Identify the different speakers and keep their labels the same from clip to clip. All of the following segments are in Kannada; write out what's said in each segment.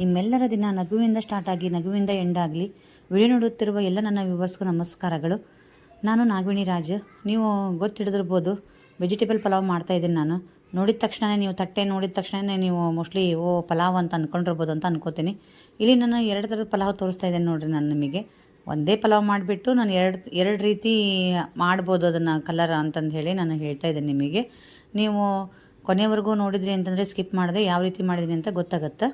Speaker 1: ನಿಮ್ಮೆಲ್ಲರ ದಿನ ನಗುವಿಂದ ಸ್ಟಾರ್ಟ್ ಆಗಿ ನಗುವಿಂದ ಎಂಡ್ ಆಗಲಿ. ವಿಡಿಯೋ ನೋಡುತ್ತಿರುವ ಎಲ್ಲ ನನ್ನ ವ್ಯೂವರ್ಸ್ಗೂ ನಮಸ್ಕಾರಗಳು. ನಾನು ನಾಗವಿಣಿ ರಾಜ್. ನೀವು ಗೊತ್ತಿಡಿದಿರ್ಬೋದು ವೆಜಿಟೇಬಲ್ ಪಲಾವ್ ಮಾಡ್ತಾ ಇದ್ದೀನಿ ನಾನು. ನೋಡಿದ ತಕ್ಷಣ ನೀವು ತಟ್ಟೆ ನೋಡಿದ ತಕ್ಷಣ ನೀವು ಮೋಸ್ಟ್ಲಿ ಓ, ಪಲಾವ್ ಅಂತ ಅಂದ್ಕೊಂಡಿರ್ಬೋದು ಅಂತ ಅನ್ಕೋತೀನಿ. ಇಲ್ಲಿ ನಾನು ಎರಡು ಥರದ ಪಲಾವ್ ತೋರಿಸ್ತಾ ಇದ್ದೇನೆ ನೋಡಿರಿ ನಾನು ನಿಮಗೆ. ಒಂದೇ ಪಲಾವ್ ಮಾಡಿಬಿಟ್ಟು ನಾನು ಎರಡು ಎರಡು ರೀತಿ ಮಾಡ್ಬೋದು ಅದನ್ನು ಕಲರ್ ಅಂತಂದು ಹೇಳಿ ನಾನು ಹೇಳ್ತಾ ಇದ್ದೇನೆ ನಿಮಗೆ. ನೀವು ಕೊನೆವರೆಗೂ ನೋಡಿದ್ರಿ ಅಂತಂದರೆ ಸ್ಕಿಪ್ ಮಾಡಿದೆ ಯಾವ ರೀತಿ ಮಾಡಿದ್ದೀನಿ ಅಂತ ಗೊತ್ತಾಗುತ್ತೆ.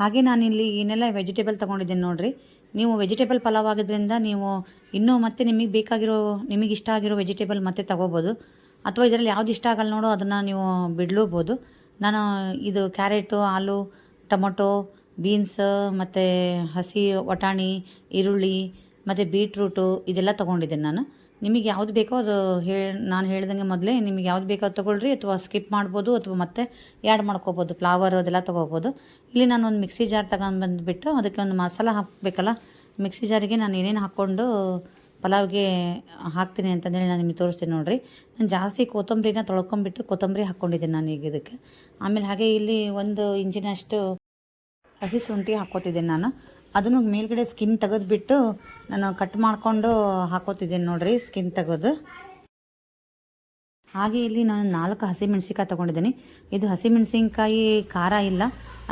Speaker 1: ಹಾಗೆ ನಾನಿಲ್ಲಿ ಏನೆಲ್ಲ ವೆಜಿಟೇಬಲ್ ತೊಗೊಂಡಿದ್ದೀನಿ ನೋಡಿರಿ. ನೀವು ವೆಜಿಟೇಬಲ್ ಪಲಾವ್ ಆಗಿದ್ರಿಂದ ನೀವು ಇನ್ನೂ ಮತ್ತೆ ನಿಮಗೆ ಬೇಕಾಗಿರೋ, ನಿಮಗೆ ಇಷ್ಟ ಆಗಿರೋ ವೆಜಿಟೇಬಲ್ ಮತ್ತೆ ತಗೋಬೋದು. ಅಥವಾ ಇದರಲ್ಲಿ ಯಾವ್ದು ಇಷ್ಟ ಆಗಲ್ಲ ನೋಡೋ, ಅದನ್ನು ನೀವು ಬಿಡ್ಲೂಬೋದು. ನಾನು ಇದು ಕ್ಯಾರೆಟು ಆಲೂ ಟೊಮೊಟೊ, ಬೀನ್ಸ್, ಮತ್ತು ಹಸಿ, ವಟಾಣಿ, ಈರುಳ್ಳಿ, ಮತ್ತು ಬೀಟ್ರೂಟು ಇದೆಲ್ಲ ತೊಗೊಂಡಿದ್ದೀನಿ ನಾನು. ನಿಮಗೆ ಯಾವ್ದು ಬೇಕೋ ಅದು ಹೇಳಿ ನಾನು ಹೇಳ್ದಂಗೆ ಮೊದಲೇ ನಿಮಗೆ ಯಾವ್ದು ಬೇಕೋ ಅದು ತೊಗೊಳ್ರಿ ಅಥವಾ ಸ್ಕಿಪ್ ಮಾಡ್ಬೋದು ಅಥವಾ ಮತ್ತೆ ಆ್ಯಡ್ ಮಾಡ್ಕೋಬೋದು ಫ್ಲವರ್ ಅದೆಲ್ಲ ತೊಗೋಬೋದು. ಇಲ್ಲಿ ನಾನು ಒಂದು ಮಿಕ್ಸಿ ಜಾರ್ ತಗೊಂಡು ಬಂದುಬಿಟ್ಟು ಅದಕ್ಕೆ ಒಂದು ಮಸಾಲ ಹಾಕಬೇಕಲ್ಲ ಮಿಕ್ಸಿ ಜಾರಿಗೆ ನಾನು ಏನೇನು ಹಾಕ್ಕೊಂಡು ಪಲಾವ್ಗೆ ಹಾಕ್ತೀನಿ ಅಂತಂದೇಳಿ ನಾನು ನಿಮಗೆ ತೋರಿಸ್ತೀನಿ ನೋಡಿರಿ. ನಾನು ಜಾಸ್ತಿ ಕೊತ್ತಂಬರಿನ ತೊಳ್ಕೊಂಬಿಟ್ಟು ಕೊತ್ತಂಬರಿ ಹಾಕ್ಕೊಂಡಿದ್ದೀನಿ ನಾನು ಈಗ ಇದಕ್ಕೆ. ಆಮೇಲೆ ಹಾಗೆ ಇಲ್ಲಿ ಒಂದು ಇಂಚಿನಷ್ಟು ಹಸಿ ಶುಂಠಿ ಹಾಕ್ಕೊತಿದ್ದೀನಿ ನಾನು. ಅದನ್ನು ಮೇಲ್ಗಡೆ ಸ್ಕಿನ್ ತೆಗೆದುಬಿಟ್ಟು ನಾನು ಕಟ್ ಮಾಡಿಕೊಂಡು ಹಾಕೋತಿದ್ದೀನಿ ನೋಡ್ರಿ ಸ್ಕಿನ್ ತೆಗೆದು. ಹಾಗೆ ಇಲ್ಲಿ ನಾನು ನಾಲ್ಕು ಹಸಿಮೆಣ್ಸಿನ್ಕಾಯಿ ತೊಗೊಂಡಿದ್ದೀನಿ. ಇದು ಹಸಿಮೆಣ್ಸಿನ್ಕಾಯಿ ಖಾರ ಇಲ್ಲ.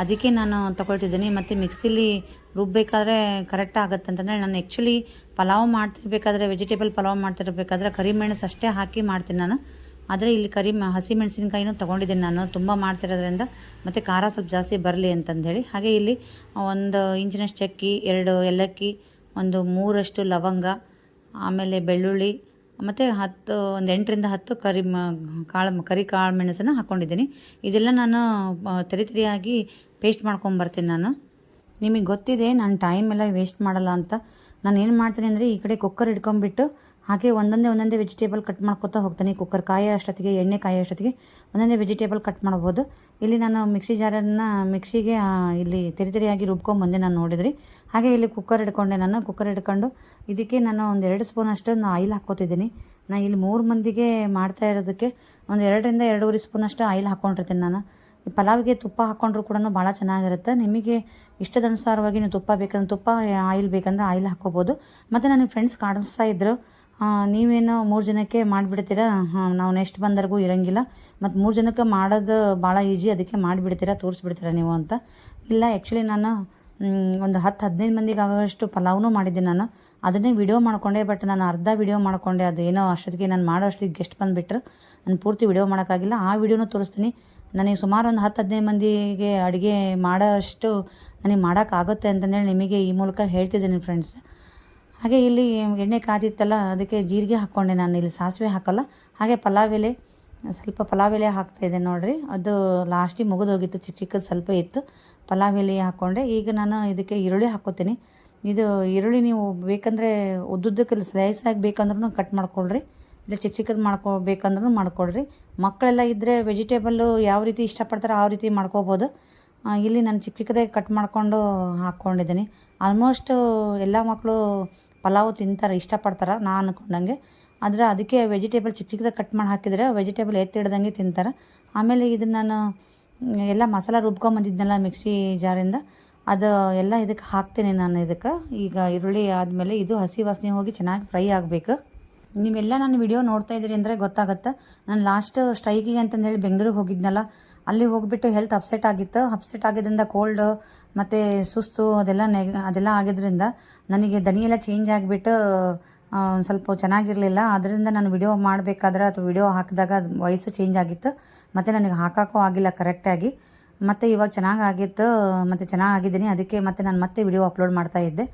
Speaker 1: ಅದಕ್ಕೆ ನಾನು ತೊಗೊಳ್ತಿದ್ದೀನಿ. ಮತ್ತು ಮಿಕ್ಸಿಲಿ ರುಬ್ಬಬೇಕಾದ್ರೆ ಕರೆಕ್ಟ್ ಆಗುತ್ತೆ ಅಂತಂದರೆ ನಾನು ಆ್ಯಕ್ಚುಲಿ ಪಲಾವ್ ಮಾಡ್ತಿರ್ಬೇಕಾದ್ರೆ ವೆಜಿಟೇಬಲ್ ಪಲಾವ್ ಮಾಡ್ತಿರ್ಬೇಕಾದ್ರೆ ಕರಿಮೆಣಸು ಅಷ್ಟೇ ಹಾಕಿ ಮಾಡ್ತೀನಿ ನಾನು. ಆದರೆ ಇಲ್ಲಿ ಕರಿ ಹಸಿಮೆಣ್ಸಿನ್ಕಾಯಿನೂ ತೊಗೊಂಡಿದ್ದೀನಿ ನಾನು. ತುಂಬ ಮಾಡ್ತಿರೋದ್ರಿಂದ ಮತ್ತು ಖಾರ ಸ್ವಲ್ಪ ಜಾಸ್ತಿ ಬರಲಿ ಅಂತಂದೇಳಿ. ಹಾಗೆ ಇಲ್ಲಿ ಒಂದು ಇಂಚಿನಷ್ಟು ಚಕ್ಕಿ, ಎರಡು ಏಲಕ್ಕಿ, ಒಂದು ಮೂರಷ್ಟು ಲವಂಗ, ಆಮೇಲೆ ಬೆಳ್ಳುಳ್ಳಿ, ಮತ್ತು ಹತ್ತು, ಒಂದು ಎಂಟರಿಂದ ಹತ್ತು ಕರಿ ಮ ಕಾಳು ಕರಿ ಕಾಳು ಮೆಣಸನ್ನು ಹಾಕ್ಕೊಂಡಿದ್ದೀನಿ ಇದೆಲ್ಲ ನಾನು ತರಿ ತರಿಯಾಗಿ ಪೇಸ್ಟ್ ಮಾಡ್ಕೊಂಬರ್ತೀನಿ ನಾನು. ನಿಮಗೆ ಗೊತ್ತಿದೆ, ನಾನು ಟೈಮ್ ಎಲ್ಲ ವೇಸ್ಟ್ ಮಾಡಲ್ಲ ಅಂತ. ನಾನು ಏನು ಮಾಡ್ತೀನಿ ಅಂದರೆ ಈ ಕಡೆ ಕುಕ್ಕರ್ ಇಟ್ಕೊಂಡ್ಬಿಟ್ಟು ಹಾಗೆ ಒಂದೊಂದೇ ಒಂದೊಂದೇ ವೆಜಿಟೇಬಲ್ ಕಟ್ ಮಾಡ್ಕೊತಾ ಹೋಗ್ತೀನಿ ಕುಕ್ಕರ್ ಕಾಯೋ ಅಷ್ಟೊತ್ತಿಗೆ, ಎಣ್ಣೆ ಕಾಯೋ ಅಷ್ಟೊತ್ತಿಗೆ ಒಂದೊಂದೇ ವೆಜಿಟೇಬಲ್ ಕಟ್ ಮಾಡ್ಬೋದು. ಇಲ್ಲಿ ನಾನು ಮಿಕ್ಸಿ ಜಾರನ್ನು ಮಿಕ್ಸಿಗೆ ಇಲ್ಲಿ ತೆರಿ ತೆರಿಯಾಗಿ ರುಬ್ಕೊಂಬಂದೆ ನಾನು ನೋಡಿದ್ರಿ. ಹಾಗೆ ಇಲ್ಲಿ ಕುಕ್ಕರ್ ಇಟ್ಕೊಂಡೆ ನಾನು. ಕುಕ್ಕರ್ ಇಟ್ಕೊಂಡು ಇದಕ್ಕೆ ನಾನು ಒಂದು ಎರಡು ಸ್ಪೂನ್ ಅಷ್ಟು ಆಯಿಲ್ ಹಾಕ್ಕೋತಿದ್ದೀನಿ. ನಾನು ಇಲ್ಲಿ ಮೂರು ಮಂದಿಗೆ ಮಾಡ್ತಾ ಇರೋದಕ್ಕೆ ಒಂದು ಎರಡರಿಂದ ಎರಡೂವರೆ ಸ್ಪೂನ್ ಅಷ್ಟು ಆಯಿಲ್ ಹಾಕ್ಕೊಂಡಿರ್ತೀನಿ ನಾನು. ಈ ಪಲಾವ್ಗೆ ತುಪ್ಪ ಹಾಕ್ಕೊಂಡ್ರು ಕೂಡ ಭಾಳ ಚೆನ್ನಾಗಿರುತ್ತೆ. ನಿಮಗೆ ಇಷ್ಟದನುಸಾರವಾಗಿ ನೀವು ತುಪ್ಪ ಬೇಕಂದ್ರೆ ತುಪ್ಪ, ಆಯಿಲ್ ಬೇಕಂದ್ರೆ ಆಯಿಲ್ ಹಾಕ್ಕೋಬೋದು. ಮತ್ತು ನನಗೆ ಫ್ರೆಂಡ್ಸ್ ಕಾಣಿಸ್ತಾ ಇದ್ದರು ನೀವೇನೋ ಮೂರು ಜನಕ್ಕೆ ಮಾಡಿಬಿಡ್ತೀರಾ? ಹಾಂ, ನಾವು ನೆಕ್ಸ್ಟ್ ಬಂದವರೆಗೂ ಇರೋಂಗಿಲ್ಲ. ಮತ್ತು ಮೂರು ಜನಕ್ಕೆ ಮಾಡೋದು ಭಾಳ ಈಜಿ ಅದಕ್ಕೆ ಮಾಡಿಬಿಡ್ತೀರಾ, ತೋರಿಸ್ಬಿಡ್ತೀರಾ ನೀವು ಅಂತ. ಇಲ್ಲ ಆ್ಯಕ್ಚುಲಿ ನಾನು ಒಂದು ಹತ್ತು ಹದಿನೈದು ಮಂದಿಗೆ ಆಗೋಷ್ಟು ಪಲಾವ್ನೂ ಮಾಡಿದ್ದೆ ನಾನು. ಅದನ್ನೇ ವಿಡಿಯೋ ಮಾಡಿಕೊಂಡೆ ಬಟ್ ನಾನು ಅರ್ಧ ವಿಡಿಯೋ ಮಾಡಿಕೊಂಡೆ. ಅದು ಏನೋ ಅಷ್ಟೊತ್ತಿಗೆ ನಾನು ಮಾಡೋ ಅಷ್ಟೊತ್ತಿಗೆ ಗೆಸ್ಟ್ ಬಂದುಬಿಟ್ರು. ನಾನು ಪೂರ್ತಿ ವಿಡಿಯೋ ಮಾಡೋಕ್ಕಾಗಿಲ್ಲ. ಆ ವಿಡಿಯೋನೂ ತೋರಿಸ್ತೀನಿ. ನನಗೆ ಸುಮಾರು ಒಂದು ಹತ್ತು ಹದಿನೈದು ಮಂದಿಗೆ ಅಡುಗೆ ಮಾಡೋ ಅಷ್ಟು ನನಗೆ ಮಾಡೋಕ್ಕಾಗುತ್ತೆ ಅಂತಂದೇಳಿ ನಿಮಗೆ ಈ ಮೂಲಕ ಹೇಳ್ತಿದ್ದೀನಿ ಫ್ರೆಂಡ್ಸ್ ಹಾಗೆ ಇಲ್ಲಿ ಎಣ್ಣೆ ಕಾದಿತ್ತಲ್ಲ, ಅದಕ್ಕೆ ಜೀರಿಗೆ ಹಾಕ್ಕೊಂಡೆ ನಾನು. ಇಲ್ಲಿ ಸಾಸಿವೆ ಹಾಕಲ್ಲ. ಹಾಗೆ ಪಲಾವ್ ಎಲೆ, ಸ್ವಲ್ಪ ಪಲಾವ್ ಎಲೆ ಹಾಕ್ತಾಯಿದ್ದೆ ನೋಡಿರಿ. ಅದು ಲಾಸ್ಟಿಗೆ ಮುಗಿದೋಗಿತ್ತು, ಚಿಕ್ಕ ಚಿಕ್ಕದು ಸ್ವಲ್ಪ ಇತ್ತು. ಪಲಾವ್ ಎಲೆ ಹಾಕ್ಕೊಂಡೆ ಈಗ ನಾನು ಇದಕ್ಕೆ ಈರುಳ್ಳಿ ಹಾಕ್ಕೋತೀನಿ ಇದು ಈರುಳ್ಳಿ ನೀವು ಬೇಕಂದರೆ ಉದ್ದುದ್ದಕ್ಕೆ ಸ್ಲೈಸ್ ಆಗಿ ಬೇಕಂದ್ರೂ ಕಟ್ ಮಾಡ್ಕೊಳ್ರಿ. ಇಲ್ಲ ಚಿಕ್ಕ ಚಿಕ್ಕದು ಮಾಡ್ಕೋಬೇಕಂದ್ರೂ ಮಾಡ್ಕೊಳ್ರಿ. ಮಕ್ಕಳೆಲ್ಲ ಇದ್ದರೆ ವೆಜಿಟೇಬಲ್ಲು ಯಾವ ರೀತಿ ಇಷ್ಟಪಡ್ತಾರೋ ಆ ರೀತಿ ಮಾಡ್ಕೋಬೋದು. ಇಲ್ಲಿ ನಾನು ಚಿಕ್ಕ ಚಿಕ್ಕದಾಗಿ ಕಟ್ ಮಾಡಿಕೊಂಡು ಹಾಕ್ಕೊಂಡಿದ್ದೀನಿ ಆಲ್ಮೋಸ್ಟ್ ಎಲ್ಲ ಮಕ್ಕಳು ಪಲಾವ್ ತಿಂತಾರೆ, ಇಷ್ಟಪಡ್ತಾರೆ, ನಾನು ಅಂದ್ಕೊಂಡಂಗೆ ಆದರೆ ಅದಕ್ಕೆ ವೆಜಿಟೇಬಲ್ ಚಿಕ್ಕ ಚಿಕ್ಕದಾಗಿ ಕಟ್ ಮಾಡಿ ಹಾಕಿದರೆ ವೆಜಿಟೇಬಲ್ ಎತ್ತಿಡ್ದಂಗೆ ತಿಂತಾರೆ. ಆಮೇಲೆ ಇದನ್ನು ನಾನು, ಎಲ್ಲ ಮಸಾಲ ರುಬ್ಕೊಂಬಂದಿದ್ನಲ್ಲ ಮಿಕ್ಸಿ ಜಾರಿಂದ, ಅದು ಎಲ್ಲ ಇದಕ್ಕೆ ಹಾಕ್ತೇನೆ ನಾನು ಇದಕ್ಕೆ. ಈಗ ಈರುಳ್ಳಿ ಆದಮೇಲೆ ಇದು ಹಸಿ ವಾಸನೆ ಹೋಗಿ ಚೆನ್ನಾಗಿ ಫ್ರೈ ಆಗಬೇಕು. ನೀವೆಲ್ಲ ನನ್ನ ವಿಡಿಯೋ ನೋಡ್ತಾ ಇದ್ದೀರಿ ಅಂದರೆ ಗೊತ್ತಾಗುತ್ತೆ. ನಾನು ಲಾಸ್ಟ್ ಸ್ಟ್ರೈಕಿಗೆ ಅಂತಂದೇಳಿ ಬೆಂಗಳೂರಿಗೆ ಹೋಗಿದ್ನಲ್ಲ, ಅಲ್ಲಿ ಹೋಗಿಬಿಟ್ಟು ಹೆಲ್ತ್ ಅಪ್ಸೆಟ್ ಆಗಿತ್ತು. ಅಪ್ಸೆಟ್ ಆಗಿದ್ದರಿಂದ ಕೋಲ್ಡ್ ಮತ್ತು ಸುಸ್ತು, ಅದೆಲ್ಲ ನೆಗ್ ಅದೆಲ್ಲ ಆಗಿದ್ದರಿಂದ ನನಗೆ ದನಿಯೆಲ್ಲ ಚೇಂಜ್ ಆಗಿಬಿಟ್ಟು ಸ್ವಲ್ಪ ಚೆನ್ನಾಗಿರಲಿಲ್ಲ. ಅದರಿಂದ ನಾನು ವಿಡಿಯೋ ಮಾಡಬೇಕಾದ್ರೆ ಅಥವಾ ವಿಡಿಯೋ ಹಾಕಿದಾಗ ವಯಸ್ಸು ಚೇಂಜ್ ಆಗಿತ್ತು. ಮತ್ತು ನನಗೆ ಹಾಕೋಕ್ಕೂ ಆಗಿಲ್ಲ ಕರೆಕ್ಟಾಗಿ ಮತ್ತು ಇವಾಗ ಚೆನ್ನಾಗಿ ಆಗಿತ್ತು, ಮತ್ತು ಚೆನ್ನಾಗಿ ಆಗಿದ್ದೀನಿ. ಅದಕ್ಕೆ ಮತ್ತೆ ನಾನು ಮತ್ತೆ ವಿಡಿಯೋ ಅಪ್ಲೋಡ್ ಮಾಡ್ತಾ ಇದ್ದೆ.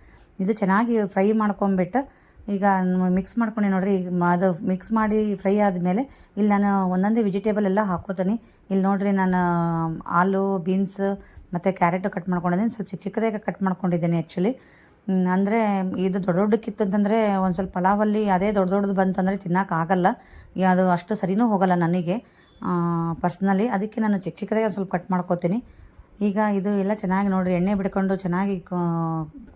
Speaker 1: ಇದು ಚೆನ್ನಾಗಿ ಫ್ರೈ ಮಾಡ್ಕೊಂಬಿಟ್ಟು ಈಗ ಮಿಕ್ಸ್ ಮಾಡ್ಕೊಂಡೆ ನೋಡ್ರಿ ಅದು ಮಿಕ್ಸ್ ಮಾಡಿ ಫ್ರೈ ಆದಮೇಲೆ ಇಲ್ಲಿ ನಾನು ಒಂದೊಂದೇ ವೆಜಿಟೇಬಲ್ ಎಲ್ಲ ಹಾಕೋತೀನಿ. ಇಲ್ಲಿ ನೋಡ್ರಿ ನಾನು ಆಲೂ ಬೀನ್ಸ್ ಮತ್ತು ಕ್ಯಾರೆಟು ಕಟ್ ಮಾಡ್ಕೊಂಡಿದ್ದೀನಿ. ಸ್ವಲ್ಪ ಚಿಕ್ಕ ಚಿಕ್ಕದಾಗಿ ಕಟ್ ಮಾಡ್ಕೊಂಡಿದ್ದೀನಿ ಆ್ಯಕ್ಚುಲಿ ಅಂದರೆ ಇದು ದೊಡ್ಡ ದೊಡ್ಡಕ್ಕಿತ್ತು ಅಂತಂದರೆ ಒಂದು ಸ್ವಲ್ಪ ಪಲಾವಲ್ಲಿ ಅದೇ ದೊಡ್ಡ ದೊಡ್ಡದು ಬಂತಂದರೆ ತಿನ್ನೋಕ್ಕಾಗಲ್ಲ ಅದು ಅಷ್ಟು ಸರಿನೂ ಹೋಗಲ್ಲ ನನಗೆ. ಪರ್ಸ್ನಲಿ ಅದಕ್ಕೆ ನಾನು ಚಿಕ್ಕ ಚಿಕ್ಕದಾಗಿ ಸ್ವಲ್ಪ ಕಟ್ ಮಾಡ್ಕೋತೀನಿ. ಈಗ ಇದು ಎಲ್ಲ ಚೆನ್ನಾಗಿ ನೋಡಿರಿ, ಎಣ್ಣೆ ಬಿಡ್ಕೊಂಡು ಚೆನ್ನಾಗಿ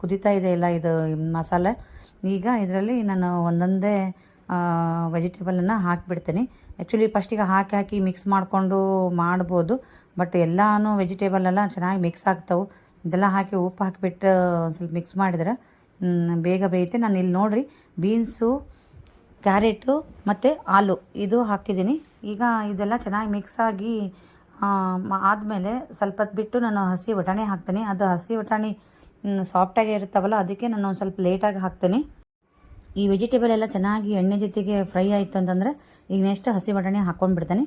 Speaker 1: ಕುದೀತಾ ಇದೆ ಎಲ್ಲ ಇದು ಮಸಾಲೆ. ಈಗ ಇದರಲ್ಲಿ ನಾನು ಒಂದೊಂದೇ ವೆಜಿಟೇಬಲನ್ನು ಹಾಕಿಬಿಡ್ತೀನಿ. ಆ್ಯಕ್ಚುಲಿ ಫಸ್ಟಿಗೆ ಹಾಕಿ ಹಾಕಿ ಮಿಕ್ಸ್ ಮಾಡಿಕೊಂಡು ಮಾಡ್ಬೋದು. ಬಟ್ ಎಲ್ಲಾನು ವೆಜಿಟೇಬಲ್ ಎಲ್ಲ ಚೆನ್ನಾಗಿ ಮಿಕ್ಸ್ ಆಗ್ತಾವೆ. ಇದೆಲ್ಲ ಹಾಕಿ ಉಪ್ಪು ಹಾಕಿಬಿಟ್ಟು ಸ್ವಲ್ಪ ಮಿಕ್ಸ್ ಮಾಡಿದ್ರೆ ಬೇಗ ಬೇಯುತ್ತೆ ನಾನು ಇಲ್ಲಿ ನೋಡಿರಿ ಬೀನ್ಸು ಕ್ಯಾರೆಟು ಮತ್ತು ಆಲೂ ಇದು ಹಾಕಿದ್ದೀನಿ. ಈಗ ಇದೆಲ್ಲ ಚೆನ್ನಾಗಿ ಮಿಕ್ಸ್ ಆಗಿ ಆದಮೇಲೆ ಸ್ವಲ್ಪ ಬಿಟ್ಟು ನಾನು ಹಸಿ ಬಟಾಣಿ ಹಾಕ್ತೀನಿ. ಅದು ಹಸಿ ಬಟಾಣಿ ಸಾಫ್ಟಾಗಿ ಇರ್ತಾವಲ್ಲ ಅದಕ್ಕೆ ನಾನು ಒಂದು ಸ್ವಲ್ಪ ಲೇಟಾಗಿ ಹಾಕ್ತೀನಿ. ಈ ವೆಜಿಟೇಬಲ್ ಎಲ್ಲ ಚೆನ್ನಾಗಿ ಎಣ್ಣೆ ಜೊತೆಗೆ ಫ್ರೈ ಆಯಿತು ಅಂತಂದರೆ ಈಗ ನೆಕ್ಸ್ಟ್ ಹಸಿ ಬಟಾಣಿ ಹಾಕ್ಕೊಂಡ್ಬಿಡ್ತೀನಿ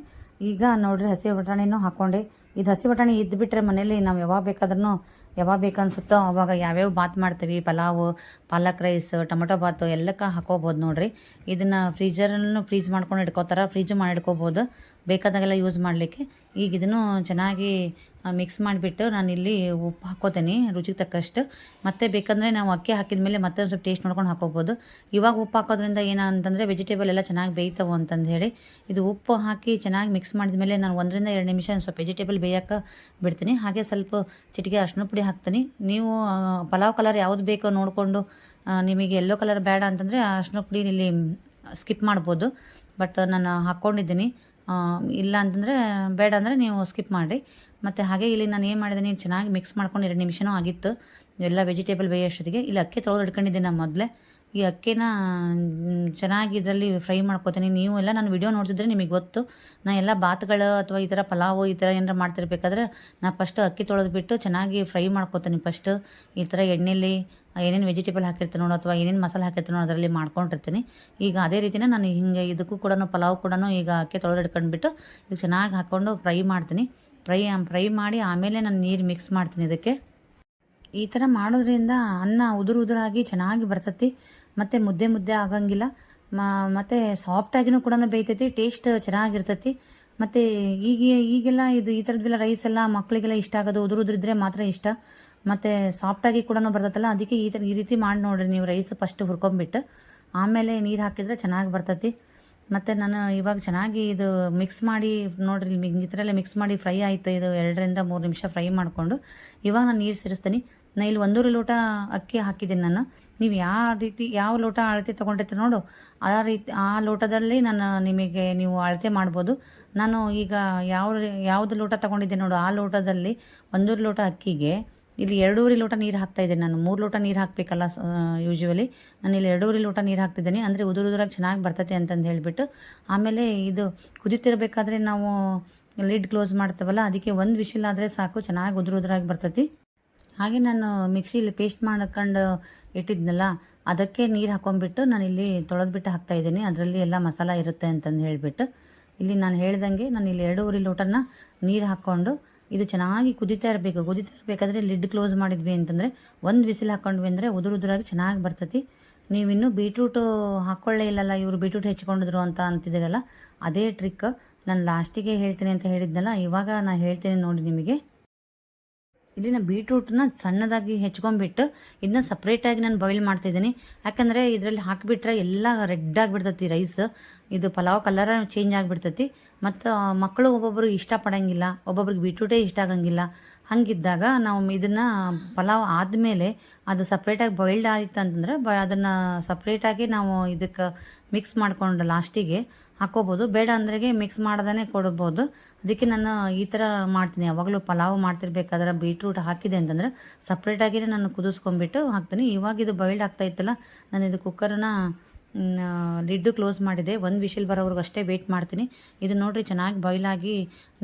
Speaker 1: ಈಗ ನೋಡಿರಿ, ಹಸಿ ಬಟಾಣಿನೂ ಹಾಕ್ಕೊಂಡೆ ಇದು ಹಸಿ ಬಟಾಣಿ ಇದ್ದುಬಿಟ್ರೆ ಮನೇಲಿ ನಾವು ಯಾವಾಗ ಬೇಕಾದ್ರೂ ಯಾವಾಗ ಬೇಕನ್ಸುತ್ತೋ ಅವಾಗ ಯಾವ್ಯಾವ ಬಾತ್ ಮಾಡ್ತೀವಿ, ಪಲಾವು, ಪಾಲಕ್ ರೈಸ್ ಟೊಮೊಟೊ ಬಾತು ಎಲ್ಲಕ್ಕೆ ಹಾಕೋಬೋದು ನೋಡಿರಿ. ಇದನ್ನು ಫ್ರೀಜರಲ್ಲೂ ಫ್ರೀಜ್ ಮಾಡ್ಕೊಂಡು ಇಟ್ಕೋತಾರೆ ಫ್ರೀಜ್ ಮಾಡಿ ಇಟ್ಕೋಬೋದು. ಬೇಕಾದಾಗೆಲ್ಲ ಯೂಸ್ ಮಾಡಲಿಕ್ಕೆ. ಈಗ ಇದನ್ನು ಚೆನ್ನಾಗಿ ಮಿಕ್ಸ್ ಮಾಡಿಬಿಟ್ಟು ನಾನು ಇಲ್ಲಿ ಉಪ್ಪು ಹಾಕೋತೀನಿ ರುಚಿಗೆ ತಕ್ಕಷ್ಟು. ಮತ್ತೆ ಬೇಕಂದರೆ ನಾವು ಅಕ್ಕಿ ಹಾಕಿದ ಮೇಲೆ ಮತ್ತೆ ಒಂದು ಸ್ವಲ್ಪ ಟೇಸ್ಟ್ ನೋಡ್ಕೊಂಡು ಹಾಕೋಬೋದು. ಇವಾಗ ಉಪ್ಪು ಹಾಕೋದ್ರಿಂದ ಏನಂತಂದರೆ ವೆಜಿಟೇಬಲ್ ಎಲ್ಲ ಚೆನ್ನಾಗಿ ಬೇಯ್ತವೆ ಅಂತಂದು ಹೇಳಿ. ಇದು ಉಪ್ಪು ಹಾಕಿ ಚೆನ್ನಾಗಿ ಮಿಕ್ಸ್ ಮಾಡಿದ ಮೇಲೆ ನಾನು ಒಂದರಿಂದ ಎರಡು ನಿಮಿಷ ಸ್ವಲ್ಪ ವೆಜಿಟೇಬಲ್ ಬೇಯಕ್ಕೆ ಬಿಡ್ತೀನಿ. ಹಾಗೆ ಸ್ವಲ್ಪ ಚಿಟಿಕೆ ಅರ್ಶಿನ ಪುಡಿ ಹಾಕ್ತೀನಿ. ನೀವು ಪಲಾವ್ ಕಲರ್ ಯಾವುದು ಬೇಕೋ ನೋಡಿಕೊಂಡು ನಿಮಗೆ ಎಲ್ಲೋ ಕಲರ್ ಬೇಡ ಅಂತಂದರೆ ಅರ್ಶಿನ ಪುಡಿ ಇಲ್ಲಿ ಸ್ಕಿಪ್ ಮಾಡ್ಬೋದು. ಬಟ್ ನಾನು ಹಾಕ್ಕೊಂಡಿದ್ದೀನಿ ಇಲ್ಲ ಅಂತಂದರೆ ಬೇಡ ಅಂದರೆ ನೀವು ಸ್ಕಿಪ್ ಮಾಡಿರಿ. ಮತ್ತು ಹಾಗೆ ಇಲ್ಲಿ ನಾನು ಏನು ಮಾಡಿದೆ, ನೀನು ಚೆನ್ನಾಗಿ ಮಿಕ್ಸ್ ಮಾಡ್ಕೊಂಡು ಎರಡು ನಿಮಿಷನೂ ಆಗಿತ್ತು. ಎಲ್ಲ ವೆಜಿಟೇಬಲ್ ಬೇಯೋಷ್ಟೊತ್ತಿಗೆ ಇಲ್ಲಿ ಅಕ್ಕಿ ತೊಳೆದು ಇಟ್ಕೊಂಡಿದ್ದೆ ನಾನು ಮೊದಲೇ. ಈ ಅಕ್ಕಿನ ಚೆನ್ನಾಗಿ ಇದರಲ್ಲಿ ಫ್ರೈ ಮಾಡ್ಕೋತೀನಿ. ನೀವು ಎಲ್ಲ ನಾನು ವಿಡಿಯೋ ನೋಡ್ತಿದ್ರೆ ನಿಮಗೆ ಗೊತ್ತು. ನಾನು ಎಲ್ಲ ಬಾತ್ಗಳು ಅಥವಾ ಈ ಥರ ಪಲಾವು, ಈ ಥರ ಏನಾರ ಮಾಡ್ತಿರ್ಬೇಕಾದ್ರೆ ನಾನು ಫಸ್ಟ್ ಅಕ್ಕಿ ತೊಳೆದ್ಬಿಟ್ಟು ಚೆನ್ನಾಗಿ ಫ್ರೈ ಮಾಡ್ಕೋತೀನಿ ಫಸ್ಟು ಈ ಥರ ಎಣ್ಣೆಲಿ ಏನೇನು ವೆಜಿಟೇಬಲ್ ಹಾಕಿರ್ತೀನೋ ಅಥವಾ ಏನೇನು ಮಸಾಲೆ ಹಾಕಿರ್ತೀನೋ ಅದರಲ್ಲಿ ಮಾಡ್ಕೊಂಡಿರ್ತೀನಿ. ಈಗ ಅದೇ ರೀತಿನೇ ನಾನು ಹಿಂಗೆ ಇದಕ್ಕೂ ಕೂಡ ಪಲಾವ್ ಕೂಡ ಈಗ ಅಕ್ಕಿ ತೊಳೆದು ಇಟ್ಕೊಂಡ್ಬಿಟ್ಟು ಇದು ಚೆನ್ನಾಗಿ ಹಾಕ್ಕೊಂಡು ಫ್ರೈ ಮಾಡ್ತೀನಿ. ಫ್ರೈ ಫ್ರೈ ಮಾಡಿ ಆಮೇಲೆ ನಾನು ನೀರು ಮಿಕ್ಸ್ ಮಾಡ್ತೀನಿ ಇದಕ್ಕೆ. ಈ ಥರ ಮಾಡೋದ್ರಿಂದ ಅನ್ನ ಉದುರು ಉದುರಾಗಿ ಚೆನ್ನಾಗಿ ಬರ್ತೈತಿ. ಮತ್ತು ಮುದ್ದೆ ಮುದ್ದೆ ಆಗಂಗಿಲ್ಲ. ಮತ್ತು ಸಾಫ್ಟಾಗಿನೂ ಕೂಡ ಬೇಯ್ತೈತಿ ಟೇಸ್ಟ್ ಚೆನ್ನಾಗಿರ್ತೈತಿ. ಮತ್ತು ಈಗ, ಈಗೆಲ್ಲ ಇದು ಈ ಥರದ್ದೆಲ್ಲ ರೈಸ್ ಎಲ್ಲ ಮಕ್ಕಳಿಗೆಲ್ಲ ಇಷ್ಟ ಆಗೋದು, ಉದುರು ಉದುರಿದ್ರೆ ಮಾತ್ರ ಇಷ್ಟ. ಮತ್ತು ಸಾಫ್ಟಾಗಿ ಕೂಡ ಬರ್ತೈತಲ್ಲ, ಅದಕ್ಕೆ ಈ ಥರ ಈ ರೀತಿ ಮಾಡಿ ನೋಡಿರಿ ನೀವು ರೈಸ್ ಫಸ್ಟ್ ಹುರ್ಕೊಂಬಿಟ್ಟು, ಆಮೇಲೆ ನೀರು ಹಾಕಿದ್ರೆ ಚೆನ್ನಾಗಿ ಬರ್ತೈತಿ. ಮತ್ತು ನಾನು ಇವಾಗ ಚೆನ್ನಾಗಿ ಇದು ಮಿಕ್ಸ್ ಮಾಡಿ ನೋಡಿರಿ ಈ ಥರ ಎಲ್ಲ ಮಿಕ್ಸ್ ಮಾಡಿ ಫ್ರೈ ಆಯಿತು, ಇದು ಎರಡರಿಂದ ಮೂರು ನಿಮಿಷ ಫ್ರೈ ಮಾಡಿಕೊಂಡು, ಇವಾಗ ನಾನು ನೀರು ಸೇರಿಸ್ತೀನಿ. ನಾನು ಇಲ್ಲಿ ಒಂದೂರು ಲೋಟ ಅಕ್ಕಿ ಹಾಕಿದ್ದೀನಿ ನಾನು. ನೀವು ಯಾವ ರೀತಿ, ಯಾವ ಲೋಟ ಅಳತೆ ತೊಗೊಂಡಿರ್ತೀರ ನೋಡು. ಆ ರೀತಿ, ಆ ಲೋಟದಲ್ಲಿ ನಾನು ನಿಮಗೆ ನೀವು ಅಳತೆ ಮಾಡ್ಬೋದು. ನಾನು ಈಗ ಯಾವ ಯಾವುದು ಲೋಟ ತೊಗೊಂಡಿದ್ದೆ ನೋಡು, ಆ ಲೋಟದಲ್ಲಿ ಒಂದೂರು ಲೋಟ ಅಕ್ಕಿಗೆ ಇಲ್ಲಿ ಎರಡೂವರೆ ಲೋಟ ನೀರು ಹಾಕ್ತಾ ಇದ್ದೀನಿ ನಾನು. ಮೂರು ಲೋಟ ನೀರು ಹಾಕಬೇಕಲ್ಲ ಯೂಶ್ವಲಿ ನಾನು ಇಲ್ಲಿ ಎರಡೂವರೆ ಲೋಟ ನೀರು ಹಾಕ್ತಿದ್ದೀನಿ. ಅಂದರೆ ಉದುರು ಉದುರಾಗಿ ಚೆನ್ನಾಗಿ ಬರ್ತೈತೆ ಅಂತಂದು ಹೇಳಿಬಿಟ್ಟು. ಆಮೇಲೆ ಇದು ಕುದಿತಿರಬೇಕಾದ್ರೆ ನಾವು ಲಿಡ್ ಕ್ಲೋಸ್ ಮಾಡ್ತೇವಲ್ಲ, ಅದಕ್ಕೆ ಒಂದು ವಿಷಲ್ ಆದರೆ ಸಾಕು, ಚೆನ್ನಾಗಿ ಉದುರು ಉದುರಾಗಿ ಬರ್ತೈತಿ. ಹಾಗೆ ನಾನು ಮಿಕ್ಸಿಲಿ ಪೇಸ್ಟ್ ಮಾಡ್ಕೊಂಡು ಇಟ್ಟಿದ್ನಲ್ಲ, ಅದಕ್ಕೆ ನೀರು ಹಾಕೊಂಡ್ಬಿಟ್ಟು ನಾನು ಇಲ್ಲಿ ತೊಳೆದ್ಬಿಟ್ಟು ಹಾಕ್ತಾ ಇದ್ದೀನಿ. ಅದರಲ್ಲಿ ಎಲ್ಲ ಮಸಾಲ ಇರುತ್ತೆ ಅಂತಂದು ಹೇಳಿಬಿಟ್ಟು. ಇಲ್ಲಿ ನಾನು ಹೇಳ್ದಂಗೆ ನಾನು ಇಲ್ಲಿ ಎರಡೂವರೆ ಲೋಟನ ನೀರು ಹಾಕ್ಕೊಂಡು ಇದು ಚೆನ್ನಾಗಿ ಕುದಿತಾ ಇರಬೇಕು. ಕುದಿತಾ ಇರಬೇಕಾದ್ರೆ ಲಿಡ್ ಕ್ಲೋಸ್ ಮಾಡಿದ್ವಿ ಅಂತಂದರೆ ಒಂದು ವಿಸಿಲ್ ಹಾಕ್ಕೊಂಡ್ವಿ ಅಂದರೆ ಉದುರು ಉದುರಾಗಿ ಚೆನ್ನಾಗಿ ಬರ್ತೈತಿ. ನೀವಿನ್ನೂ ಬೀಟ್ರೂಟು ಹಾಕ್ಕೊಳ್ಳೇ ಇಲ್ಲಲ್ಲ, ಇವರು ಬೀಟ್ರೂಟ್ ಹೆಚ್ಕೊಂಡಿದ್ರು ಅಂತ ಅಂತಿದ್ದೀರಲ್ಲ, ಅದೇ ಟ್ರಿಕ್ ನಾನು ಲಾಸ್ಟಿಗೆ ಹೇಳ್ತೀನಿ ಅಂತ ಹೇಳಿದ್ನಲ್ಲ, ಇವಾಗ ನಾನು ಹೇಳ್ತೀನಿ ನೋಡಿ ನಿಮಗೆ. ಇಲ್ಲಿ ನಾನು ಬೀಟ್ರೂಟ್ನ ಸಣ್ಣದಾಗಿ ಹೆಚ್ಕೊಂಡ್ಬಿಟ್ಟು ಇದನ್ನ ಸಪ್ರೇಟಾಗಿ ನಾನು ಬಾಯ್ಲ್ ಮಾಡ್ತಿದ್ದೀನಿ ಯಾಕಂದರೆ ಇದರಲ್ಲಿ ಹಾಕಿಬಿಟ್ರೆ ಎಲ್ಲ ರೆಡ್ ಆಗಿಬಿಡ್ತೈತಿ ರೈಸ್ ಇದು ಪಲಾವ್ ಕಲರ ಚೇಂಜ್ ಆಗಿಬಿಡ್ತೈತಿ. ಮತ್ತು ಮಕ್ಕಳು ಒಬ್ಬೊಬ್ಬರು ಇಷ್ಟಪಡಂಗಿಲ್ಲ. ಒಬ್ಬೊಬ್ರಿಗೆ ಬೀಟ್ರೂಟೇ ಇಷ್ಟ ಆಗಂಗಿಲ್ಲ. ಹಂಗಿದ್ದಾಗ ನಾವು ಇದನ್ನು ಪಲಾವ್ ಆದಮೇಲೆ ಅದು ಸಪ್ರೇಟಾಗಿ ಬಾಯ್ಲ್ಡ್ ಆಯಿತು ಅಂತಂದ್ರೆ ಬ ಅದನ್ನು ಸಪ್ರೇಟಾಗಿ ನಾವು ಇದಕ್ಕೆ ಮಿಕ್ಸ್ ಮಾಡ್ಕೊಂಡು ಲಾಸ್ಟಿಗೆ ಹಾಕೋಬೋದು ಬೇಡ ಅಂದ್ರೆಗೆ ಮಿಕ್ಸ್ ಮಾಡ್ದೇ ಕೊಡ್ಬೋದು. ಅದಕ್ಕೆ ನಾನು ಈ ಥರ ಮಾಡ್ತೀನಿ. ಯಾವಾಗಲೂ ಪಲಾವ್ ಮಾಡ್ತಿರ್ಬೇಕಾದ್ರೆ ಬೀಟ್ರೂಟ್ ಹಾಕಿದೆ ಅಂತಂದ್ರೆ ಸಪ್ರೇಟಾಗಿಯೇ ನಾನು ಕುದಿಸ್ಕೊಂಡ್ಬಿಟ್ಟು ಹಾಕ್ತೀನಿ. ಇವಾಗ ಇದು ಬಾಯ್ಲ್ಡ್ ಆಗ್ತಾ ಇತ್ತಲ್ಲ ನಾನು ಇದು ಕುಕ್ಕರನ್ನ ಲಿಡ್ಡು ಕ್ಲೋಸ್ ಮಾಡಿದೆ. ಒಂದು ವಿಶಿಲ್ ಬರೋವರೆಗೂ ಅಷ್ಟೇ ವೇಟ್ ಮಾಡ್ತೀನಿ. ಇದು ನೋಡಿರಿ, ಚೆನ್ನಾಗಿ ಬಾಯ್ಲ್ ಆಗಿ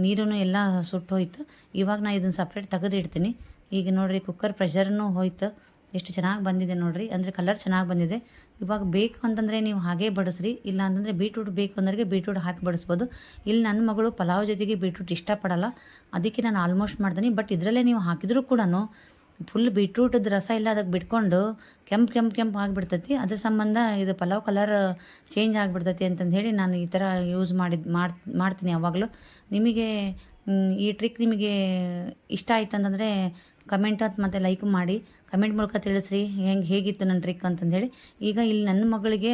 Speaker 1: ನೀರೂ ಎಲ್ಲ ಸುಟ್ಟೋಯ್ತು ಇವಾಗ ನಾನು ಇದನ್ನು ಸಪ್ರೇಟ್ ತೆಗೆದಿಡ್ತೀನಿ ಈಗ ನೋಡಿರಿ ಕುಕ್ಕರ್ ಪ್ರೆಷರ್ನೂ ಹೋಯ್ತು. ಎಷ್ಟು ಚೆನ್ನಾಗಿ ಬಂದಿದೆ ನೋಡಿರಿ. ಅಂದರೆ ಕಲರ್ ಚೆನ್ನಾಗಿ ಬಂದಿದೆ. ಇವಾಗ ಬೇಕು ಅಂತಂದರೆ ನೀವು ಹಾಗೇ ಬಡಿಸ್ರಿ. ಇಲ್ಲ ಅಂತಂದರೆ ಬೀಟ್ರೂಟ್ ಬೇಕು ಅಂದ್ರೆ ಬೀಟ್ರೂಟ್ ಹಾಕಿ ಬಡಿಸ್ಬೋದು. ಇಲ್ಲಿ ನನ್ನ ಮಗಳು ಪಲಾವ್ ಜೊತೆಗೆ ಬೀಟ್ರೂಟ್ ಇಷ್ಟಪಡಲ್ಲ. ಅದಕ್ಕೆ ನಾನು ಆಲ್ಮೋಸ್ಟ್ ಮಾಡ್ತೀನಿ. ಬಟ್ ಇದರಲ್ಲೇ ನೀವು ಹಾಕಿದರೂ ಕೂಡ ಫುಲ್ ಬೀಟ್ರೂಟದ ರಸ ಇಲ್ಲ ಅದಕ್ಕೆ ಬಿಟ್ಕೊಂಡು ಕೆಂಪು ಕೆಂಪು ಕೆಂಪು ಆಗಿಬಿಡ್ತೈತಿ. ಅದ್ರ ಸಂಬಂಧ ಇದು ಪಲಾವ್ ಕಲರ್ ಚೇಂಜ್ ಆಗಿಬಿಡ್ತೈತಿ ಅಂತಂದು ಹೇಳಿ ನಾನು ಈ ಥರ ಯೂಸ್ ಮಾಡಿದ್ ಮಾಡ್ತೀನಿ ಯಾವಾಗಲೂ. ನಿಮಗೆ ಈ ಟ್ರಿಕ್ ನಿಮಗೆ ಇಷ್ಟ ಆಯ್ತು ಅಂತಂದರೆ ಕಮೆಂಟ್ ಅಂತ ಮತ್ತು ಲೈಕ್ ಮಾಡಿ. ಕಮೆಂಟ್ ಮೂಲಕ ತಿಳಿಸ್ರಿ, ಹೆಂಗೆ, ಹೇಗಿತ್ತು ನನ್ನ ಟ್ರಿಕ್ ಅಂತಂದೇಳಿ ಈಗ ಇಲ್ಲಿ ನನ್ನ ಮಗಳಿಗೆ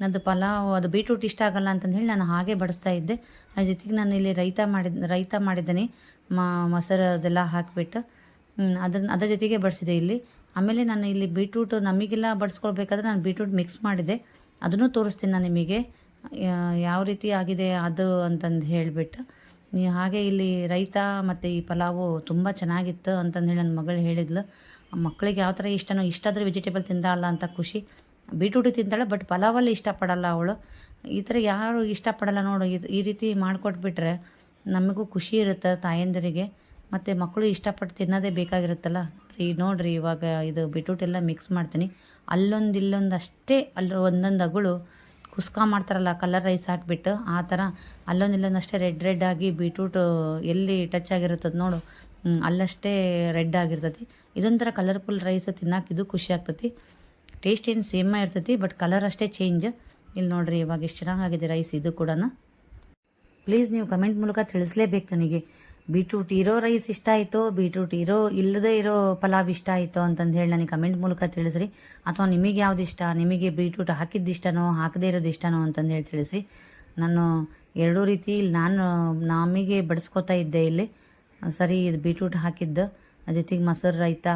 Speaker 1: ನನ್ನದು ಪಲಾವ್, ಅದು ಬೀಟ್ರೂಟ್ ಇಷ್ಟ ಆಗಲ್ಲ ಅಂತಂದು ಹೇಳಿ ನಾನು ಹಾಗೆ ಬಡಿಸ್ತಾ ಇದ್ದೆ. ಅದ್ರ ಜೊತೆಗೆ ನಾನು ಇಲ್ಲಿ ರೈತ ಮಾಡಿದ, ರೈತ ಮಾಡಿದ್ದೀನಿ. ಮೊಸರು ಅದೆಲ್ಲ ಹಾಕಿಬಿಟ್ಟು. ಅದನ್ನ ಅದರ ಜೊತೆಗೆ ಬಡಿಸಿದೆ ಇಲ್ಲಿ. ಆಮೇಲೆ ನಾನು ಇಲ್ಲಿ ಬೀಟ್ರೂಟ್ ನಮಗೆಲ್ಲ ಬಡಿಸ್ಕೊಳ್ಬೇಕಾದ್ರೆ ನಾನು ಬೀಟ್ರೂಟ್ ಮಿಕ್ಸ್ ಮಾಡಿದೆ. ಅದನ್ನು ತೋರಿಸ್ತೀನಿ ನಾನು ನಿಮಗೆ. ಯಾವ ರೀತಿ ಆಗಿದೆ ಅದು ಅಂತಂದು ಹೇಳಿಬಿಟ್ಟು. ನೀವು ಹಾಗೆ ಇಲ್ಲಿ ರೈತ ಮತ್ತು ಈ ಪಲಾವು ತುಂಬ ಚೆನ್ನಾಗಿತ್ತು ಅಂತಂದು ಹೇಳಿ ನನ್ನ ಮಗಳು ಹೇಳಿದ್ಲು. ಮಕ್ಕಳಿಗೆ ಯಾವ ಥರ ಇಷ್ಟನೋ ಇಷ್ಟಾದರೂ ವೆಜಿಟೇಬಲ್ ತಿಂದಾಳ ಅಂತ ಖುಷಿ. ಬೀಟ್ರೂಟು ತಿಂತಾಳೆ ಬಟ್ ಪಲಾವಲ್ಲಿ ಇಷ್ಟಪಡಲ್ಲ ಅವಳು. ಈ ಥರ ಯಾರು ಇಷ್ಟಪಡಲ್ಲ ನೋಡು. ಇದು ಈ ರೀತಿ ಮಾಡಿಕೊಟ್ಬಿಟ್ರೆ ನಮಗೂ ಖುಷಿ ಇರುತ್ತೆ ತಾಯಂದಿರಿಗೆ. ಮತ್ತು ಮಕ್ಕಳು ಇಷ್ಟಪಟ್ಟು ತಿನ್ನೋದೇ ಬೇಕಾಗಿರುತ್ತಲ್ಲ? ಈ ನೋಡ್ರಿ ಇವಾಗ ಇದು ಬೀಟ್ರೂಟ್ ಎಲ್ಲ ಮಿಕ್ಸ್ ಮಾಡ್ತೀನಿ. ಅಲ್ಲೊಂದು ಇಲ್ಲೊಂದು ಅಷ್ಟೇ, ಅಲ್ಲಿ ಒಂದೊಂದು ಅಗಳು ಕುಸ್ಕ ಮಾಡ್ತಾರಲ್ಲ ಕಲರ್ ರೈಸ್ ಹಾಕಿಬಿಟ್ಟು ಆ ಥರ ಅಲ್ಲೊಂದು ಇಲ್ಲೊಂದು ಅಷ್ಟೇ ರೆಡ್ ರೆಡ್ ಆಗಿ ಬೀಟ್ರೂಟ್ ಎಲ್ಲಿ ಟಚ್ ಆಗಿರುತ್ತದೆ ನೋಡು. ಅಲ್ಲಷ್ಟೇ ರೆಡ್ ಆಗಿರ್ತತಿ ಇದೊಂಥರ ಕಲರ್ಫುಲ್ ರೈಸ್ ತಿನ್ನಕ್ಕೆ ಇದು ಖುಷಿ ಆಗ್ತತಿ ಟೇಸ್ಟ್ ಏನು ಸೇಮ್ ಇರ್ತೈತಿ ಬಟ್ ಕಲರ್ ಅಷ್ಟೇ ಚೇಂಜ್ ಇಲ್ಲಿ ನೋಡಿರಿ ಇವಾಗ ಎಷ್ಟು ಚೆನ್ನಾಗಿದೆ ರೈಸ್ ಇದು ಕೂಡ ಪ್ಲೀಸ್ ನೀವು ಕಮೆಂಟ್ ಮೂಲಕ ತಿಳಿಸ್ಲೇಬೇಕು ನನಗೆ. ಬೀಟ್ರೂಟ್ ಇರೋ ರೈಸ್ ಇಷ್ಟ ಆಯಿತು, ಬೀಟ್ರೂಟ್ ಇರೋ, ಇಲ್ಲದೆ ಇರೋ ಪಲಾವ್ ಇಷ್ಟ ಆಯಿತು ಅಂತಂದು ಹೇಳಿ ನನಗೆ ಕಮೆಂಟ್ ಮೂಲಕ ತಿಳಿಸ್ರಿ. ಅಥವಾ ನಿಮಗೆ ಯಾವ್ದು ಇಷ್ಟ? ನಿಮಗೆ ಬೀಟ್ರೂಟ್ ಹಾಕಿದ್ದು ಇಷ್ಟನೋ, ಹಾಕದೇ ಇರೋದು ಇಷ್ಟನೋ ಅಂತಂದು ಹೇಳಿ ತಿಳಿಸಿ ನಾನು ಎರಡೂ ರೀತಿ ಇಲ್ಲಿ ನಾನು, ನಮಗೆ ಬಡಿಸ್ಕೊತಾ ಇದ್ದೆ ಇಲ್ಲಿ. ಸರಿ, ಇದು ಬೀಟ್ರೂಟ್ ಹಾಕಿದ್ದು. ಜೊತೆಗೆ ಮೊಸರು ರೈತ.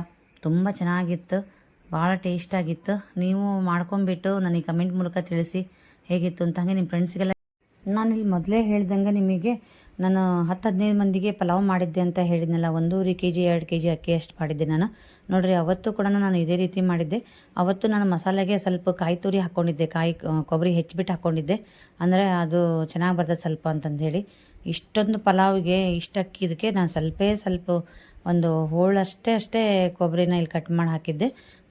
Speaker 1: ತುಂಬ ಚೆನ್ನಾಗಿತ್ತು. ಭಾಳ ಟೇಸ್ಟಾಗಿತ್ತು ನೀವು ಮಾಡ್ಕೊಂಬಿಟ್ಟು ನನಗೆ ಕಮೆಂಟ್ ಮೂಲಕ ತಿಳಿಸಿ ಹೇಗಿತ್ತು ಅಂತ ಹಾಗೆ ನಿಮ್ಮ ಫ್ರೆಂಡ್ಸ್ಗೆಲ್ಲ ನಾನಿಲ್ಲಿ ಮೊದಲೇ ಹೇಳ್ದಂಗೆ ನಿಮಗೆ ನಾನು ಹತ್ತು ಹದಿನೈದು ಮಂದಿಗೆ ಪಲಾವ್ ಮಾಡಿದ್ದೆ ಅಂತ ಹೇಳಿದ್ನಲ್ಲ, ಒಂದೂವರೆ ಕೆ ಜಿ ಎರಡು ಕೆ ಜಿ ಅಕ್ಕಿ ಅಷ್ಟು ಮಾಡಿದ್ದೆ ನಾನು. ನೋಡಿರಿ, ಅವತ್ತು ಕೂಡ ನಾನು ಇದೇ ರೀತಿ ಮಾಡಿದ್ದೆ. ಅವತ್ತು ನಾನು ಮಸಾಲೆಗೆ ಸ್ವಲ್ಪ ಕಾಯಿ ತುರಿ ಹಾಕ್ಕೊಂಡಿದ್ದೆ ಕಾಯಿ ಕೊಬ್ಬರಿ ಹೆಚ್ಚಿಬಿಟ್ಟು ಹಾಕ್ಕೊಂಡಿದ್ದೆ ಅಂದರೆ ಅದು ಚೆನ್ನಾಗಿ ಬರ್ತದೆ ಸ್ವಲ್ಪ ಅಂತಂದು ಹೇಳಿ ಇಷ್ಟೊಂದು ಪಲಾವ್ಗೆ, ಇಷ್ಟು ಅಕ್ಕಿ ಇದಕ್ಕೆ ನಾನು ಸ್ವಲ್ಪೇ ಸ್ವಲ್ಪ ಒಂದು ಹೋಳಷ್ಟೇ ಅಷ್ಟೇ ಕೊಬ್ಬರಿನ ಇಲ್ಲಿ ಕಟ್ ಮಾಡಿ ಹಾಕಿದ್ದೆ.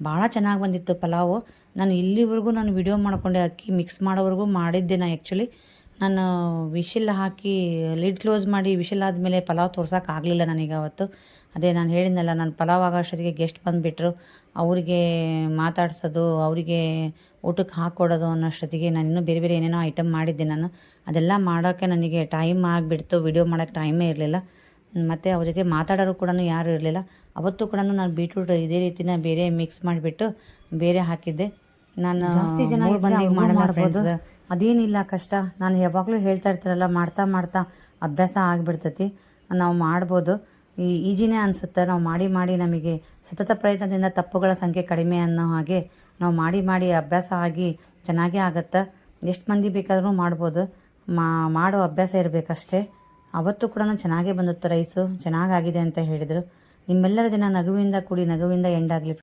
Speaker 1: ಭಾಳ ಚೆನ್ನಾಗಿ ಬಂದಿತ್ತು ಪಲಾವು. ನಾನು ಇಲ್ಲಿವರೆಗೂ ನಾನು ವಿಡಿಯೋ ಮಾಡ್ಕೊಂಡೆ ಅಕ್ಕಿ ಮಿಕ್ಸ್ ಮಾಡೋವರೆಗೂ ಮಾಡಿದ್ದೆ ನಾನು ಆ್ಯಕ್ಚುಲಿ ನಾನು ವಿಶಿಲ್ ಹಾಕಿ ಲಿಡ್ ಕ್ಲೋಸ್ ಮಾಡಿ ವಿಶಿಲ್ ಆದಮೇಲೆ ಪಲಾವ್ ತೋರ್ಸೋಕೆ ಆಗಲಿಲ್ಲ ನನಗೆ ಅವತ್ತು. ಅದೇ ನಾನು ಹೇಳಿದ್ನಲ್ಲ ನಾನು ಪಲಾವ್ ಆಗೋಷ್ಟೊತ್ತಿಗೆ ಗೆಸ್ಟ್ ಬಂದುಬಿಟ್ರು. ಅವರಿಗೆ ಮಾತಾಡ್ಸೋದು ಅವರಿಗೆ ಊಟಕ್ಕೆ ಹಾಕ್ಕೊಡೋದು ಅನ್ನೋಷ್ಟೊತ್ತಿಗೆ ನಾನು ಇನ್ನೂ ಬೇರೆ ಬೇರೆ ಏನೇನೋ ಐಟಮ್ ಮಾಡಿದ್ದೆ ನಾನು. ಅದೆಲ್ಲ ಮಾಡೋಕ್ಕೆ ನನಗೆ ಟೈಮ್ ಆಗಿಬಿಡ್ತು ವಿಡಿಯೋ ಮಾಡೋಕ್ಕೆ ಟೈಮೇ ಇರಲಿಲ್ಲ. ಮತ್ತು ಅವ್ರ ಜೊತೆ ಮಾತಾಡೋರು ಕೂಡ ಯಾರೂ ಇರಲಿಲ್ಲ. ಅವತ್ತು ಕೂಡ ನಾನು ಬೀಟ್ರೂಟ್ ಇದೇ ರೀತಿನ ಬೇರೆ ಮಿಕ್ಸ್ ಮಾಡಿಬಿಟ್ಟು ಬೇರೆ ಹಾಕಿದ್ದೆ. ನಾನು ಜಾಸ್ತಿ ಜನ ಮಾಡ್ಬೋದು. ಅದೇನಿಲ್ಲ ಕಷ್ಟ. ನಾನು ಯಾವಾಗಲೂ ಹೇಳ್ತಾ ಇರ್ತಾರಲ್ಲ, ಮಾಡ್ತಾ ಮಾಡ್ತಾ ಅಭ್ಯಾಸ ಆಗಿಬಿಡ್ತೈತಿ. ನಾವು ಮಾಡ್ಬೋದು. ಈ ಈಜಿನೇ ಅನಿಸುತ್ತೆ. ನಾವು ಮಾಡಿ ಮಾಡಿ ನಮಗೆ ಸತತ ಪ್ರಯತ್ನದಿಂದ ತಪ್ಪುಗಳ ಸಂಖ್ಯೆ ಕಡಿಮೆ ಅನ್ನೋ ಹಾಗೆ ನಾವು ಮಾಡಿ ಮಾಡಿ ಅಭ್ಯಾಸ ಆಗಿ ಚೆನ್ನಾಗೇ ಆಗುತ್ತೆ. ಎಷ್ಟು ಮಂದಿ ಬೇಕಾದರೂ ಮಾಡ್ಬೋದು. ಮಾಡೋ ಅಭ್ಯಾಸ ಇರಬೇಕಷ್ಟೇ. ಅವತ್ತು ಕೂಡ ಚೆನ್ನಾಗೇ ಬಂದಿತ್ತು ರೈಸು. ಚೆನ್ನಾಗಾಗಿದೆ ಅಂತ ಹೇಳಿದರು. ನಿಮ್ಮೆಲ್ಲರ ದಿನ ನಗುವಿಂದ ಕೂಡಿ ನಗುವಿಂದ ಎಂಡಾಗಲಿ